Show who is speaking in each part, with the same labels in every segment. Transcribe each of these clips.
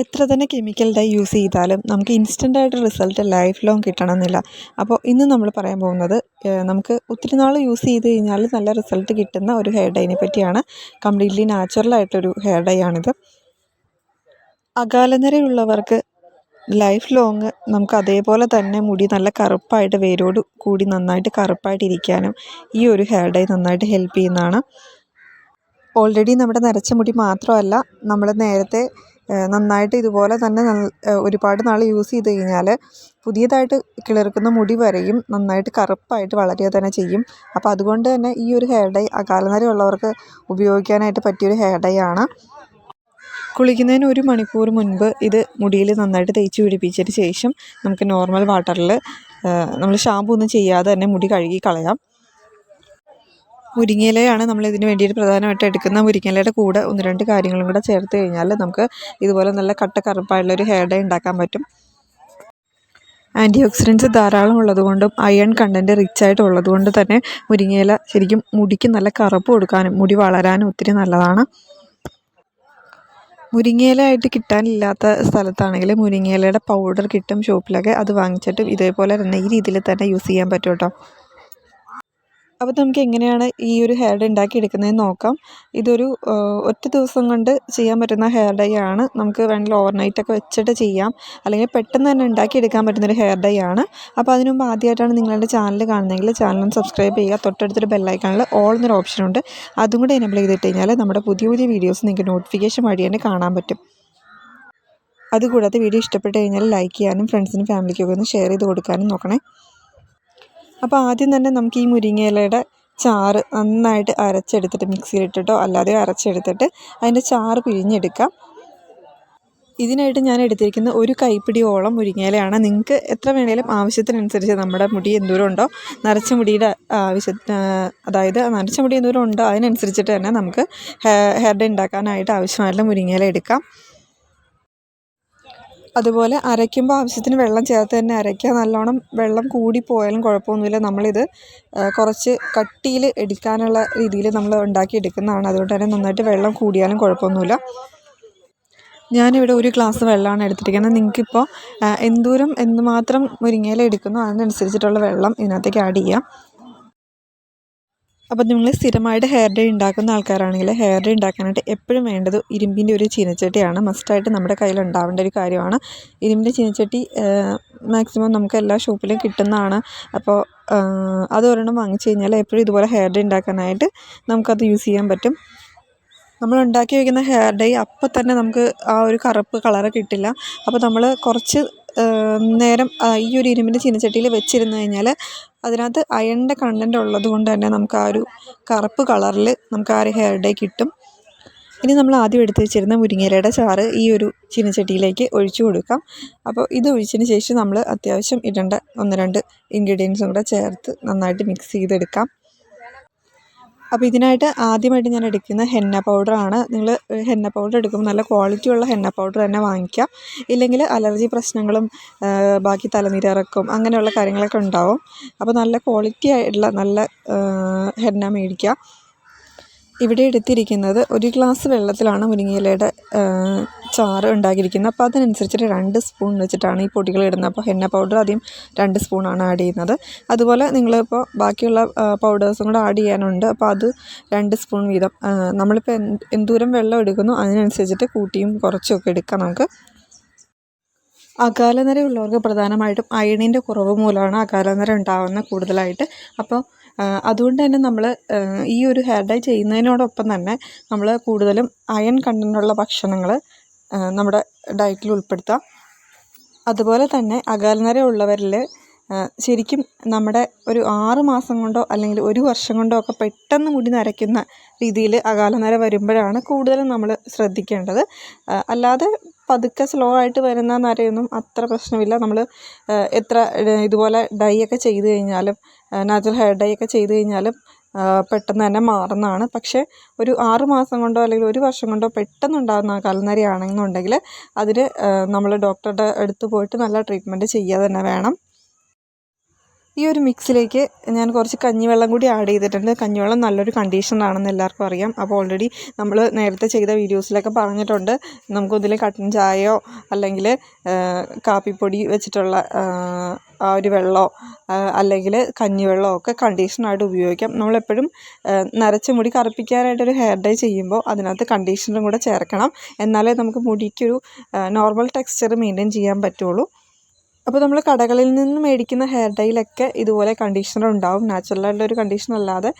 Speaker 1: എത്ര തന്നെ chemical dye use ചെയ്താലും നമുക്ക് ഇൻസ്റ്റന്റ് ആയിട്ട് റിസൾട്ട് ലൈഫ് ലോങ് കിട്ടണമെന്നില്ല. അപ്പോൾ ഇന്ന് നമ്മൾ പറയാൻ പോകുന്നത് നമുക്ക് ഒത്തിരി നാൾ യൂസ് ചെയ്ത് കഴിഞ്ഞാൽ നല്ല റിസൾട്ട് കിട്ടുന്ന ഒരു ഹെയർ ഡൈനെ പറ്റിയാണ്. കംപ്ലീറ്റ്ലി നാച്ചുറലായിട്ടൊരു ഹെയർ ഡൈ ആണിത്. അകാലനരയുള്ളവർക്ക് ലൈഫ് ലോങ് നമുക്ക് അതേപോലെ തന്നെ മുടി നല്ല കറുപ്പായിട്ട് വേരോട് കൂടി നന്നായിട്ട് കറുപ്പായിട്ടിരിക്കാനും ഈ ഒരു ഹെയർ ഡൈ നന്നായിട്ട് ഹെൽപ്പ് ചെയ്യുന്നതാണ്. ഓൾറെഡി നമ്മുടെ നരച്ച മുടി മാത്രമല്ല നമ്മൾ നേരത്തെ നന്നായിട്ട് ഇതുപോലെ തന്നെ ഒരുപാട് നാൾ യൂസ് ചെയ്ത് കഴിഞ്ഞാൽ പുതിയതായിട്ട് കിളിർക്കുന്ന മുടി വരെയും നന്നായിട്ട് കറുപ്പായിട്ട് വളരുക തന്നെ ചെയ്യും. അപ്പോൾ അതുകൊണ്ട് തന്നെ ഈ ഒരു ഹെയർ ഡൈ ഉള്ളവർക്ക് ഉപയോഗിക്കാനായിട്ട് പറ്റിയൊരു ഹെയർ ഡൈ ആണ്. കുളിക്കുന്നതിന് ഒരു മണിക്കൂർ മുൻപ് ഇത് മുടിയിൽ നന്നായിട്ട് തേച്ച് പിടിപ്പിച്ചതിന് ശേഷം നമുക്ക് നോർമൽ വാട്ടറിൽ നമ്മൾ ഷാമ്പു ഒന്നും ചെയ്യാതെ തന്നെ മുടി കഴുകി കളയാം. മുരിങ്ങയിലയാണ് നമ്മൾ ഇതിന് വേണ്ടിയിട്ട് പ്രധാനമായിട്ട് എടുക്കുന്ന മുരിങ്ങയിലയുടെ കൂടെ ഒന്ന് രണ്ട് കാര്യങ്ങളും കൂടെ ചേർത്ത് കഴിഞ്ഞാൽ നമുക്ക് ഇതുപോലെ നല്ല കട്ട കറുപ്പായുള്ളൊരു ഹെയർ ഡേ ഉണ്ടാക്കാൻ പറ്റും. ആന്റി ഓക്സിഡൻസ് ധാരാളം ഉള്ളതുകൊണ്ടും അയൺ കണ്ടന്റ് റിച്ച് ആയിട്ട് ഉള്ളതുകൊണ്ട് തന്നെ മുരിങ്ങയില ശരിക്കും മുടിക്ക് നല്ല കറുപ്പ് കൊടുക്കാനും മുടി വളരാനും ഒത്തിരി നല്ലതാണ്. മുരിങ്ങയിലായിട്ട് കിട്ടാനില്ലാത്ത സ്ഥലത്താണെങ്കിൽ മുരിങ്ങയിലയുടെ പൗഡർ കിട്ടും ഷോപ്പിലൊക്കെ അത് വാങ്ങിച്ചിട്ട് ഇതേപോലെ തന്നെ ഈ രീതിയിൽ തന്നെ യൂസ് ചെയ്യാൻ പറ്റും കേട്ടോ. അപ്പോൾ നമുക്ക് എങ്ങനെയാണ് ഈ ഒരു ഹെയർ ഡൈ ഉണ്ടാക്കിയെടുക്കുന്നതെന്ന് നോക്കാം. ഇതൊരു ഒറ്റ ദിവസം കൊണ്ട് ചെയ്യാൻ പറ്റുന്ന ഹെയർ ഡൈ ആണ്. നമുക്ക് വേണമെങ്കിൽ ഓവർനൈറ്റ് ഒക്കെ വെച്ചിട്ട് ചെയ്യാം. അല്ലെങ്കിൽ പെട്ടെന്ന് തന്നെ ഉണ്ടാക്കിയെടുക്കാൻ പറ്റുന്നൊരു ഹെയർ ഡൈ ആണ്. അപ്പോൾ അതിനു മുമ്പ് ആദ്യമായിട്ടാണ് നിങ്ങളുടെ ചാനൽ കാണുന്നതെങ്കിൽ ചാനൽ സബ്സ്ക്രൈബ് ചെയ്യുക. തൊട്ടടുത്തൊരു ബെല്ലൈക്കണിൽ ഓൾ എന്നൊരു ഓപ്ഷൻ ഉണ്ട്. അതും കൂടെ എനബിൾ ചെയ്തിട്ട് കഴിഞ്ഞാൽ നമ്മുടെ പുതിയ പുതിയ വീഡിയോസ് നിങ്ങൾക്ക് നോട്ടിഫിക്കേഷൻ വഴി തന്നെ കാണാൻ പറ്റും. അതുകൂടാതെ വീഡിയോ ഇഷ്ടപ്പെട്ട് കഴിഞ്ഞാൽ ലൈക്ക് ചെയ്യാനും ഫ്രണ്ട്സിനും ഫാമിലിക്കൊക്കെ ഒന്ന് ഷെയർ ചെയ്ത് കൊടുക്കാനും നോക്കണേ. അപ്പോൾ ആദ്യം തന്നെ നമുക്ക് ഈ മുരിങ്ങയിലയുടെ ചാറ് നന്നായിട്ട് അരച്ചെടുത്തിട്ട് മിക്സിയിലിട്ടിട്ടോ അല്ലാതെ അരച്ചെടുത്തിട്ട് അതിന്റെ ചാറ് പിഴിഞ്ഞെടുക്കാം. ഇതിനായിട്ട് ഞാൻ എടുത്തിരിക്കുന്ന ഒരു കൈപ്പിടിയോളം മുരിങ്ങയിലയാണ്. നിങ്ങൾക്ക് എത്ര വേണേലും ആവശ്യത്തിനനുസരിച്ച് നമ്മുടെ മുടി എന്തോരം ഉണ്ടോ നരച്ച മുടിയുടെ ആവശ്യ അതായത് നരച്ച മുടി എന്തോരം ഉണ്ടോ അതിനനുസരിച്ചിട്ട് തന്നെ നമുക്ക് ഹെയർ ഡേ ഉണ്ടാക്കാനായിട്ട് ആവശ്യമായിട്ടുള്ള മുരിങ്ങയില എടുക്കാം. അതുപോലെ അരയ്ക്കുമ്പോൾ ആവശ്യത്തിന് വെള്ളം ചേർത്ത് തന്നെ അരയ്ക്കുക. നല്ലോണം വെള്ളം കൂടിപ്പോയാലും കുഴപ്പമൊന്നുമില്ല. നമ്മളിത് കുറച്ച് കട്ടിയിൽ എടുക്കാനുള്ള രീതിയിൽ നമ്മൾ ഉണ്ടാക്കി എടുക്കുന്നതാണ്. അതുകൊണ്ട് തന്നെ നന്നായിട്ട് വെള്ളം കൂടിയാലും കുഴപ്പമൊന്നുമില്ല. ഞാനിവിടെ ഒരു ഗ്ലാസ് വെള്ളമാണ് എടുത്തിരിക്കുന്നത്. നിങ്ങൾക്കിപ്പോൾ എന്തോരം എന്തുമാത്രം മുരിങ്ങയില എടുക്കുന്നോ അതിനനുസരിച്ചിട്ടുള്ള വെള്ളം ഇതിനകത്തേക്ക് ആഡ് ചെയ്യാം. അപ്പോൾ നിങ്ങൾ സ്ഥിരമായിട്ട് ഹെയർ ഡേ ഉണ്ടാക്കുന്ന ആൾക്കാരാണെങ്കിൽ ഹെയർ ഡേ ഉണ്ടാക്കാനായിട്ട് എപ്പോഴും വേണ്ടത് ഇരുമ്പിന്റെ ഒരു ചീനച്ചട്ടിയാണ്. മസ്റ്റായിട്ട് നമ്മുടെ കയ്യിൽ ഉണ്ടാവേണ്ട ഒരു കാര്യമാണ്. ഇരുമ്പിന്റെ ചീനച്ചട്ടി മാക്സിമം നമുക്ക് എല്ലാ ഷോപ്പിലും കിട്ടുന്നതാണ്. അപ്പോൾ അത് ഒരെണ്ണം വാങ്ങിച്ചു കഴിഞ്ഞാൽ എപ്പോഴും ഇതുപോലെ ഹെയർ ഡേ ഉണ്ടാക്കാനായിട്ട് നമുക്കത് യൂസ് ചെയ്യാൻ പറ്റും. നമ്മൾ ഉണ്ടാക്കി വയ്ക്കുന്ന ഹെയർ ഡൈ അപ്പം തന്നെ നമുക്ക് ആ ഒരു കറുപ്പ് കളറ് കിട്ടില്ല. അപ്പോൾ നമ്മൾ കുറച്ച് നേരം ഈ ഒരു ഇരുമ്പിന്റെ ചീനച്ചട്ടിയിൽ വെച്ചിരുന്നു കഴിഞ്ഞാൽ അതിനകത്ത് അയണിന്റെ കണ്ടന്റ് ഉള്ളത് കൊണ്ട് തന്നെ നമുക്ക് ആ ഒരു കറുപ്പ് കളറിൽ നമുക്ക് ആ ഒരു ഹെയർ ഡേ കിട്ടും. ഇനി നമ്മൾ ആദ്യം എടുത്ത് വെച്ചിരുന്ന മുരിങ്ങയിലയുടെ ചാറ് ഈ ഒരു ചീനച്ചട്ടിയിലേക്ക് ഒഴിച്ചു കൊടുക്കാം. അപ്പോൾ ഇത് ഒഴിച്ചതിന് ശേഷം നമ്മൾ അത്യാവശ്യം ഇടേണ്ട ഒന്ന് രണ്ട് ഇൻഗ്രീഡിയൻസും കൂടെ ചേർത്ത് നന്നായിട്ട് മിക്സ് ചെയ്തെടുക്കാം. അപ്പോൾ ഇതിനായിട്ട് ആദ്യമായിട്ട് ഞാൻ എടുക്കുന്ന ഹെന്ന പൗഡറാണ് നിങ്ങൾ ഹെന്ന പൗഡർ എടുക്കുമ്പോൾ നല്ല ക്വാളിറ്റി ഉള്ള ഹെന്ന പൗഡർ തന്നെ വാങ്ങിക്കുക. ഇല്ലെങ്കിൽ അലർജി പ്രശ്നങ്ങളും ബാക്കി തലനീരിറക്കും അങ്ങനെയുള്ള കാര്യങ്ങളൊക്കെ ഉണ്ടാവും. അപ്പോൾ നല്ല ക്വാളിറ്റി ആയിട്ടുള്ള നല്ല ഹെന്ന മേടിക്കുക. ഇവിടെ എടുത്തിരിക്കുന്നത് ഒരു ഗ്ലാസ് വെള്ളത്തിലാണ് മുരിങ്ങയിലയുടെ ചാറ് ഉണ്ടാക്കിയിരിക്കുന്നത്. അപ്പോൾ അതിനനുസരിച്ചിട്ട് രണ്ട് സ്പൂൺ വെച്ചിട്ടാണ് ഈ പൊടികൾ ഇടുന്നത്. അപ്പോൾ ഹെന്ന പൗഡർ ആദ്യം രണ്ട് സ്പൂണാണ് ആഡ് ചെയ്യുന്നത്. അതുപോലെ നിങ്ങളിപ്പോൾ ബാക്കിയുള്ള പൗഡേഴ്സും കൂടെ ആഡ് ചെയ്യാനുണ്ട്. അപ്പോൾ അത് രണ്ട് സ്പൂൺ വീതം. നമ്മളിപ്പോൾ എന്തോരം വെള്ളം എടുക്കുന്നു അതിനനുസരിച്ചിട്ട് കൂട്ടിയും കുറച്ചുമൊക്കെ എടുക്കാം നമുക്ക്. അകാലനരയുള്ളവർക്ക് പ്രധാനമായിട്ടും അയണിന്റെ കുറവ് മൂലമാണ് അകാലനര ഉണ്ടാകുന്നത് കൂടുതലായിട്ട്. അപ്പോൾ അതുകൊണ്ട് തന്നെ നമ്മൾ ഈ ഒരു ഹെയർ ഡൈ ചെയ്യുന്നതിനോടൊപ്പം തന്നെ നമ്മൾ കൂടുതലും അയൺ കണ്ടന്റുള്ള ഭക്ഷണങ്ങൾ നമ്മുടെ ഡയറ്റിൽ ഉൾപ്പെടുത്താം. അതുപോലെ തന്നെ അകാലനര ഉള്ളവരിൽ ശരിക്കും നമ്മുടെ ഒരു ആറ് മാസം കൊണ്ടോ അല്ലെങ്കിൽ ഒരു വർഷം കൊണ്ടോ ഒക്കെ പെട്ടെന്ന് മുടി നരയ്ക്കുന്ന രീതിയിൽ അകാലനര വരുമ്പോഴാണ് കൂടുതലും നമ്മൾ ശ്രദ്ധിക്കേണ്ടത്. അല്ലാതെ പതുക്കെ സ്ലോ ആയിട്ട് വരുന്ന നരയൊന്നും അത്ര പ്രശ്നമില്ല. നമ്മൾ എത്ര ഇതുപോലെ ഡൈ ഒക്കെ ചെയ്ത് കഴിഞ്ഞാലും നാച്ചുറൽ ഹെയർ ഡൈ ഒക്കെ ചെയ്ത് കഴിഞ്ഞാലും പെട്ടെന്ന് തന്നെ മാറുന്നതാണ്. പക്ഷേ ഒരു ആറ് മാസം കൊണ്ടോ അല്ലെങ്കിൽ ഒരു വർഷം കൊണ്ടോ പെട്ടെന്നുണ്ടാകുന്ന കലനരയാണെന്നുണ്ടെങ്കിൽ അതിന് നമ്മൾ ഡോക്ടറുടെ അടുത്ത് പോയിട്ട് നല്ല ട്രീറ്റ്മെന്റ് ചെയ്യുക തന്നെ വേണം. ഈ ഒരു മിക്സിലേക്ക് ഞാൻ കുറച്ച് കഞ്ഞിവെള്ളം കൂടി ആഡ് ചെയ്തിട്ടുണ്ട്. കഞ്ഞിവെള്ളം നല്ലൊരു കണ്ടീഷണറാണെന്ന് എല്ലാവർക്കും അറിയാം. അപ്പോൾ ഓൾറെഡി നമ്മൾ നേരത്തെ ചെയ്ത വീഡിയോസിലൊക്കെ പറഞ്ഞിട്ടുണ്ട്. നമുക്കൊന്നിൽ കട്ടൻ ചായയോ അല്ലെങ്കിൽ കാപ്പിപ്പൊടി വെച്ചിട്ടുള്ള ആ ഒരു വെള്ളമോ അല്ലെങ്കിൽ കഞ്ഞിവെള്ളമോ ഒക്കെ കണ്ടീഷണറായിട്ട് ഉപയോഗിക്കാം. നമ്മളെപ്പോഴും നരച്ച മുടി കറുപ്പിക്കാനായിട്ടൊരു ഹെയർ ഡൈ ചെയ്യുമ്പോൾ അതിനകത്ത് കണ്ടീഷണറും കൂടെ ചേർക്കണം. എന്നാലേ നമുക്ക് മുടിക്കൊരു നോർമൽ ടെക്സ്ചർ മെയിന്റെയിൻ ചെയ്യാൻ പറ്റുള്ളൂ. അപ്പോൾ നമ്മൾ കടകളിൽ നിന്ന് മേടിക്കുന്ന ഹെയർ ഡൈലൊക്കെ ഇതുപോലെ കണ്ടീഷണർ ഉണ്ടാവും. നാച്ചുറലായിട്ടുള്ള ഒരു കണ്ടീഷണർ അല്ലാതെ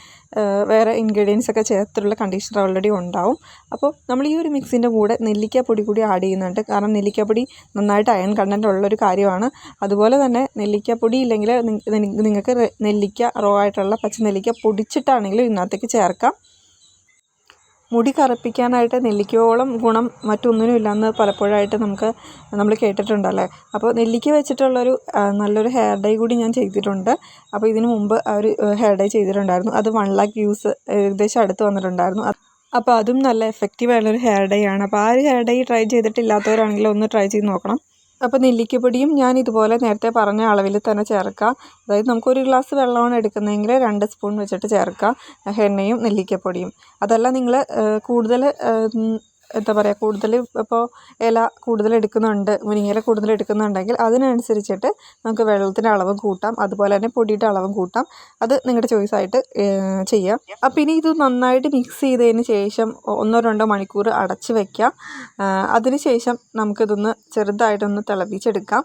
Speaker 1: വേറെ ഇൻഗ്രീഡിയൻസ് ഒക്കെ ചേർത്തിട്ടുള്ള കണ്ടീഷണർ ഓൾറെഡി ഉണ്ടാവും. അപ്പോൾ നമ്മൾ ഈ ഒരു മിക്സിന്റെ കൂടെ നെല്ലിക്കാപ്പൊടി കൂടി ആഡ് ചെയ്യുന്നുണ്ട്. കാരണം നെല്ലിക്കാപ്പൊടി നന്നായിട്ട് അയൺ കണ്ടന്റ് ഉള്ളൊരു കാര്യമാണ്. അതുപോലെ തന്നെ നെല്ലിക്കാപ്പൊടി ഇല്ലെങ്കിൽ നിങ്ങൾക്ക് നെല്ലിക്ക റോ ആയിട്ടുള്ള പച്ച നെല്ലിക്ക പൊടിച്ചിട്ടാണെങ്കിലും ഇതിനകത്തേക്ക് ചേർക്കാം. മുടി കറുപ്പിക്കാനായിട്ട് നെല്ലിക്കയോളം ഗുണം മറ്റൊന്നിനും ഇല്ലയെന്ന് പലപ്പോഴായിട്ട് നമുക്ക് നമ്മൾ കേട്ടിട്ടുണ്ടല്ലേ? അപ്പോൾ നെല്ലിക്ക വെച്ചിട്ടുള്ളൊരു നല്ലൊരു ഹെയർ ഡൈ കൂടി ഞാൻ ചെയ്തിട്ടുണ്ട്. അപ്പോൾ ഇതിനു മുമ്പ് ആ ഒരു ഹെയർ ഡൈ ചെയ്തിട്ടുണ്ടായിരുന്നു. അത് വൺ ലാക്ക് യൂസ് ഏകദേശം അടുത്ത് വന്നിട്ടുണ്ടായിരുന്നു. അപ്പോൾ അതും നല്ല എഫക്റ്റീവ് ആയുള്ളൊരു ഹെയർ ഡൈ ആണ്. അപ്പോൾ ആ ഒരു ഹെയർ ഡൈ ട്രൈ ചെയ്തിട്ടില്ലാത്തവരാണെങ്കിൽ ഒന്ന് ട്രൈ ചെയ്ത് നോക്കണം. അപ്പോൾ നെല്ലിക്കപ്പൊടിയും ഞാൻ ഇതുപോലെ നേരത്തെ പറഞ്ഞ അളവിൽ തന്നെ ചേർക്കുക അതായത് നമുക്കൊരു ഗ്ലാസ് വെള്ളമാണ് എടുക്കുന്നതെങ്കിൽ രണ്ട് സ്പൂൺ വെച്ചിട്ട് ചേർക്കുക എണ്ണയും നെല്ലിക്കപ്പൊടിയും. അതല്ല നിങ്ങൾ കൂടുതൽ എന്താ പറയുക കൂടുതൽ ഇപ്പോൾ ഇല കൂടുതൽ എടുക്കുന്നുണ്ട് മുരിങ്ങയില കൂടുതൽ എടുക്കുന്നുണ്ടെങ്കിൽ അതിനനുസരിച്ചിട്ട് നമുക്ക് വെള്ളത്തിന്റെ അളവ് കൂട്ടാം അതുപോലെ തന്നെ പൊടിയുടെ അളവും കൂട്ടാം. അത് നിങ്ങളുടെ ചോയ്സായിട്ട് ചെയ്യാം. അപ്പം ഇനി ഇത് നന്നായിട്ട് മിക്സ് ചെയ്തതിന് ശേഷം ഒന്നോ രണ്ടോ മണിക്കൂർ അടച്ച് വയ്ക്കാം അതിന് ശേഷം നമുക്കിതൊന്ന് ചെറുതായിട്ടൊന്ന് തിളപ്പിച്ചെടുക്കാം.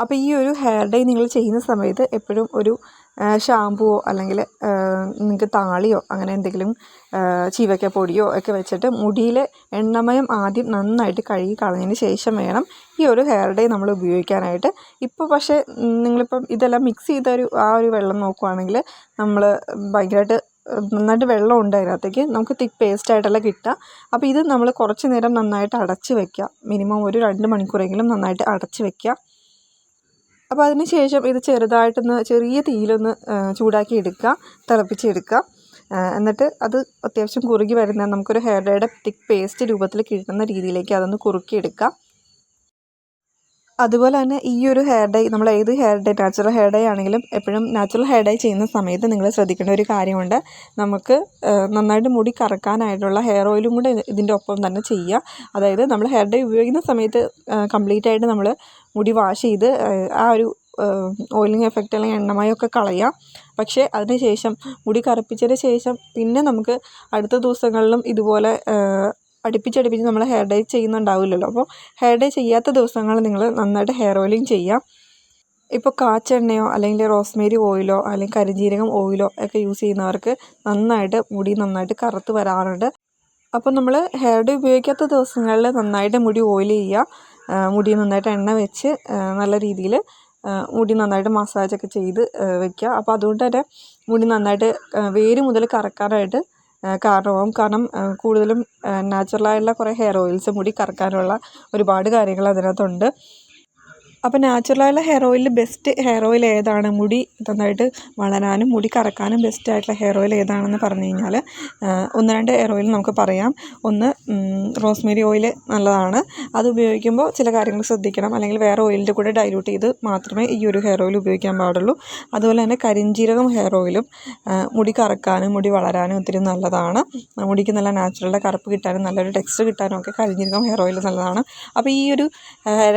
Speaker 1: അപ്പോൾ ഈ ഒരു ഹെയർ ഡൈ നിങ്ങൾ ചെയ്യുന്ന സമയത്ത് എപ്പോഴും ഒരു ഷാമ്പുവോ അല്ലെങ്കിൽ നിങ്ങൾക്ക് താളിയോ അങ്ങനെ എന്തെങ്കിലും ചീവക്കപ്പൊടിയോ പൊടിയോ ഒക്കെ വെച്ചിട്ട് മുടിയിലെ എണ്ണമയം ആദ്യം നന്നായിട്ട് കഴുകി കളഞ്ഞതിന് ശേഷം വേണം ഈ ഒരു ഹെയർ ഡേ നമ്മൾ ഉപയോഗിക്കാനായിട്ട്. ഇപ്പോൾ പക്ഷേ നിങ്ങളിപ്പം ഇതെല്ലാം മിക്സ് ചെയ്ത ഒരു ആ ഒരു വെള്ളം നോക്കുവാണെങ്കിൽ നമ്മൾ ഭയങ്കരമായിട്ട് നന്നായിട്ട് വെള്ളം ഉണ്ട് അതിനകത്തേക്ക്. നമുക്ക് തിക്ക് പേസ്റ്റ് ആയിട്ടല്ല കിട്ടുക. അപ്പോൾ ഇത് നമ്മൾ കുറച്ച് നേരം നന്നായിട്ട് അടച്ച് വെക്കുക. മിനിമം ഒരു രണ്ട് മണിക്കൂറെങ്കിലും നന്നായിട്ട് അടച്ച് വെക്കുക. അപ്പോൾ അതിന് ശേഷം ഇത് ചെറുതായിട്ടൊന്ന് ചെറിയ തീയിലൊന്ന് ചൂടാക്കി എടുക്കുക തിളപ്പിച്ചെടുക്കുക. എന്നിട്ട് അത് അത്യാവശ്യം കുറുകി വരുന്ന നമുക്കൊരു ഹെയർ ഡേയുടെ തിക്ക് പേസ്റ്റ് രൂപത്തിൽ കിട്ടുന്ന രീതിയിലേക്ക് അതൊന്ന് കുറുക്കിയെടുക്കുക. അതുപോലെ തന്നെ ഈ ഒരു ഹെയർ ഡൈ നമ്മൾ ഏത് hair dye natural hair dye ആണെങ്കിലും എപ്പോഴും നാച്ചുറൽ ഹെയർ ഡൈ ചെയ്യുന്ന സമയത്ത് നിങ്ങൾ ശ്രദ്ധിക്കേണ്ട ഒരു കാര്യമുണ്ട്. നമുക്ക് നന്നായിട്ട് മുടി കറക്കാനായിട്ടുള്ള ഹെയർ ഓയിലും കൂടെ ഇതിന്റെ ഒപ്പം തന്നെ ചെയ്യുക. അതായത് നമ്മൾ ഹെയർ ഡൈ ഉപയോഗിക്കുന്ന സമയത്ത് കംപ്ലീറ്റ് ആയിട്ട് നമ്മൾ മുടി വാഷ് ചെയ്ത് ആ ഒരു ഓയിലിംഗ് എഫക്റ്റ് അല്ലെങ്കിൽ എണ്ണമയമൊക്കെ കളയാം പക്ഷേ അതിന് ശേഷം മുടി കറുപ്പിച്ചതിന് ശേഷം പിന്നെ നമുക്ക് അടുത്ത ദിവസങ്ങളിലും ഇതുപോലെ അടുപ്പിച്ചടുപ്പിച്ച് നമ്മൾ ഹെയർ ഡൈ ചെയ്യുന്നുണ്ടാവില്ലല്ലോ. അപ്പോൾ ഹെയർ ഡൈ ചെയ്യാത്ത ദിവസങ്ങൾ നിങ്ങൾ നന്നായിട്ട് ഹെയർ ഓയിലിംഗ് ചെയ്യുക ഇപ്പോൾ കാച്ചെണ്ണയോ അല്ലെങ്കിൽ റോസ്മേരി ഓയിലോ അല്ലെങ്കിൽ കരിഞ്ജീരകം ഓയിലോ ഒക്കെ യൂസ് ചെയ്യുന്നവർക്ക് നന്നായിട്ട് മുടി നന്നായിട്ട് കറുത്ത് വരാറുണ്ട്. അപ്പോൾ നമ്മൾ ഹെയർ ഡൈ ഉപയോഗിക്കാത്ത ദിവസങ്ങളിൽ നന്നായിട്ട് മുടി ഓയിൽ ചെയ്യുക. മുടി നന്നായിട്ട് എണ്ണ വെച്ച് നല്ല രീതിയിൽ മുടി നന്നായിട്ട് മസാജൊക്കെ ചെയ്ത് വെക്കുക. അപ്പോൾ അതുകൊണ്ട് തന്നെ മുടി നന്നായിട്ട് വേര് മുതൽ കറക്കാനായിട്ട് കാരണമാകും കാരണം കൂടുതലും നാച്ചുറലായുള്ള കുറേ ഹെയർ ഓയിൽസ് മുടി കറക്കാനുള്ള ഒരുപാട് കാര്യങ്ങൾ അതിനകത്തുണ്ട്. അപ്പോൾ നാച്ചുറലായുള്ള ഹെയർ ഓയിലിൽ ബെസ്റ്റ് ഹെയർ ഓയിൽ ഏതാണ്? മുടി നന്നായിട്ട് വളരാനും മുടി കറക്കാനും ബെസ്റ്റ് ആയിട്ടുള്ള ഹെയർ ഓയിൽ ഏതാണെന്ന് പറഞ്ഞു കഴിഞ്ഞാൽ ഒന്ന് രണ്ട് ഹെയർ ഓയിൽ നമുക്ക് പറയാം. ഒന്ന് റോസ്മേരി ഓയിൽ നല്ലതാണ്. അത് ഉപയോഗിക്കുമ്പോൾ ചില കാര്യങ്ങൾ ശ്രദ്ധിക്കണം. അല്ലെങ്കിൽ വേറെ ഓയിലിന്റെ കൂടെ ഡൈല്യൂട്ട് ചെയ്ത് മാത്രമേ ഈ ഒരു ഹെയർ ഓയിൽ ഉപയോഗിക്കാൻ പാടുള്ളൂ. അതുപോലെ തന്നെ കരിഞ്ജീരകം ഹെയർ ഓയിലും മുടി കറക്കാനും മുടി വളരാനും ഒത്തിരി നല്ലതാണ്. മുടിക്ക് നല്ല നാച്ചുറൽ കറുപ്പ് കിട്ടാനും നല്ലൊരു ടെക്സ്റ്റ് കിട്ടാനും ഒക്കെ കരിഞ്ജീരകം ഹെയർ ഓയിൽ നല്ലതാണ്. അപ്പോൾ ഈ ഒരു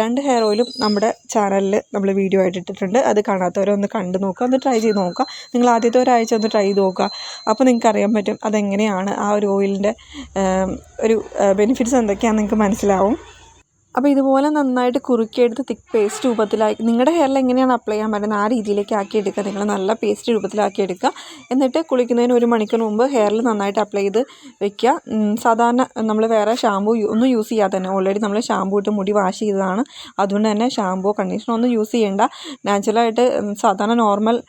Speaker 1: രണ്ട് ഹെയർ ഓയിലും നമ്മുടെ ചാനലിൽ നമ്മൾ വീഡിയോ ആയിട്ട് ഇട്ടിട്ടുണ്ട് അത് കാണാത്തവരൊന്ന് കണ്ടു നോക്കുക ഒന്ന് ട്രൈ ചെയ്ത് നോക്കുക നിങ്ങൾ ആദ്യത്തെ ഒരാഴ്ച ഒന്ന് ട്രൈ ചെയ്ത് നോക്കുക അപ്പോൾ നിങ്ങൾക്ക് അറിയാൻ പറ്റും അതെങ്ങനെയാണ് ആ ഒരു ഓയിലിന്റെ ഒരു ബെനിഫിറ്റ്സ് എന്തൊക്കെയാണെന്ന് നിങ്ങൾക്ക് മനസ്സിലാവും. അപ്പോൾ ഇതുപോലെ നന്നായിട്ട് കുറുക്കിയെടുത്ത് തിക്ക് പേസ്റ്റ് രൂപത്തിലാക്കി നിങ്ങളുടെ ഹെയറിൽ എങ്ങനെയാണ് അപ്ലൈ ചെയ്യാൻ പറ്റുന്നത്? ആ രീതിയിലേക്ക് ആക്കി എടുക്കുക നിങ്ങൾ നല്ല പേസ്റ്റ് രൂപത്തിലാക്കി എടുക്കുക എന്നിട്ട് കുളിക്കുന്നതിന് ഒരു മണിക്കൂർ മുമ്പ് ഹെയറിൽ നന്നായിട്ട് അപ്ലൈ ചെയ്ത് വെക്കുക. സാധാരണ നമ്മൾ വേറെ ഷാമ്പൂ ഒന്നും യൂസ് ചെയ്യാതെ തന്നെ. ഓൾറെഡി നമ്മൾ ഷാമ്പു ഇട്ട് മുടി വാഷ് ചെയ്തതാണ്. അതുകൊണ്ട് തന്നെ ഷാമ്പൂ കണ്ടീഷണർ ഒന്നും യൂസ് ചെയ്യേണ്ട. നാച്ചുറലായിട്ട് സാധാരണ നോർമൽ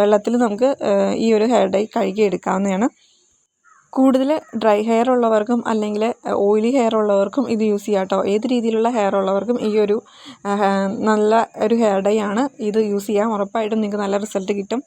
Speaker 1: വെള്ളത്തിൽ നമുക്ക് ഈ ഒരു ഹെയർ ഡൈ കഴുകി എടുക്കാവുന്നതാണ് കൂടുതൽ ഡ്രൈ ഹെയർ ഉള്ളവർക്കും അല്ലെങ്കിൽ ഓയിലി ഹെയർ ഉള്ളവർക്കും ഇത് യൂസ് ചെയ്യാം കേട്ടോ. ഏത് രീതിയിലുള്ള ഹെയർ ഉള്ളവർക്കും ഈ ഒരു നല്ല ഒരു ഹെയർ ഡൈ ആണ് ഇത് യൂസ് ചെയ്യാം. ഉറപ്പായിട്ടും നിങ്ങൾക്ക് നല്ല റിസൾട്ട് കിട്ടും.